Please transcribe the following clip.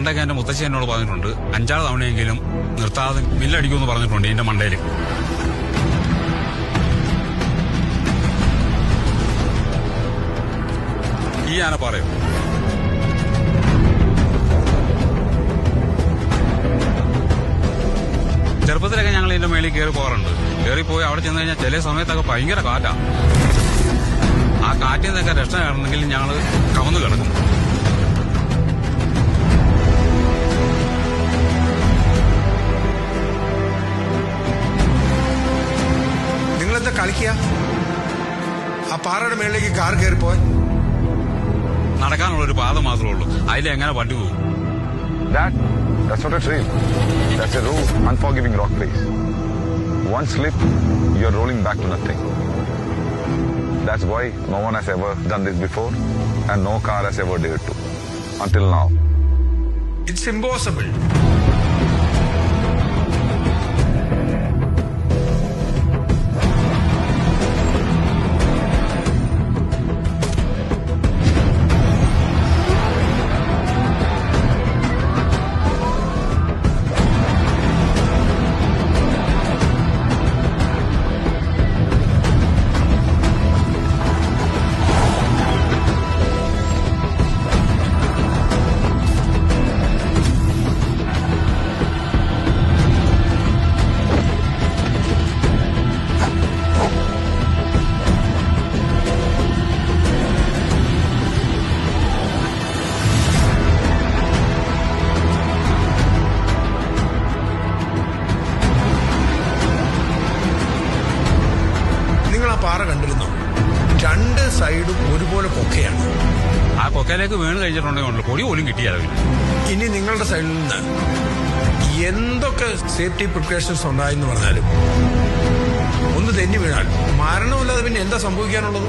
പണ്ടൊക്കെ എന്റെ മുത്തശ്ശി എന്നോട് പറഞ്ഞിട്ടുണ്ട് അഞ്ചാറ് തവണയെങ്കിലും നിർത്താതെ മില്ലടിക്കുമെന്ന് പറഞ്ഞിട്ടുണ്ട് എന്റെ മണ്ടയിൽ ഈ ആന പറയും. ചെറുപ്പത്തിലൊക്കെ ഞങ്ങൾ ഇതിന്റെ മേളിൽ കയറി പോകാറുണ്ട്. കയറി പോയി അവിടെ ചെന്ന് കഴിഞ്ഞാൽ ചില സമയത്തൊക്കെ ഭയങ്കര കാറ്റാ. ആ കാറ്റിൽ നിന്നൊക്കെ രക്ഷ കാണുന്നെങ്കിൽ ഞങ്ങൾ കവന്നു കിടക്കും. നിങ്ങളെന്താ കളിക്കുക ആ പാറയുടെ മേളിലേക്ക് കാർ കയറിപ്പോയി നടക്കാനുള്ള ഒരു പാത മാത്രമേ ഉള്ളൂ അതിലെങ്ങനെ വണ്ടി പോകും That, that's not a trail. That's a raw, unforgiving rock place. One slip, you're rolling back to nothing. That's why no one has ever done this before and no car has ever dared to. Until now. It's impossible രണ്ട് സൈഡും ഒരുപോലെ കൊക്കയാണ് ആ കൊക്കയിലേക്ക് വീണ് കഴിഞ്ഞിട്ടുണ്ടെങ്കിൽ പൊടി പോലും കിട്ടിയാലും ഇനി? നിങ്ങളുടെ സൈഡിൽ നിന്ന് എന്തൊക്കെ സേഫ്റ്റി പ്രിക്കോഷൻസ് ഉണ്ടായെന്ന് പറഞ്ഞാലും ഒന്ന് തെന്നി വീണാൽ മരണമില്ലാതെ പിന്നെ എന്താ സംഭവിക്കാനുള്ളത്?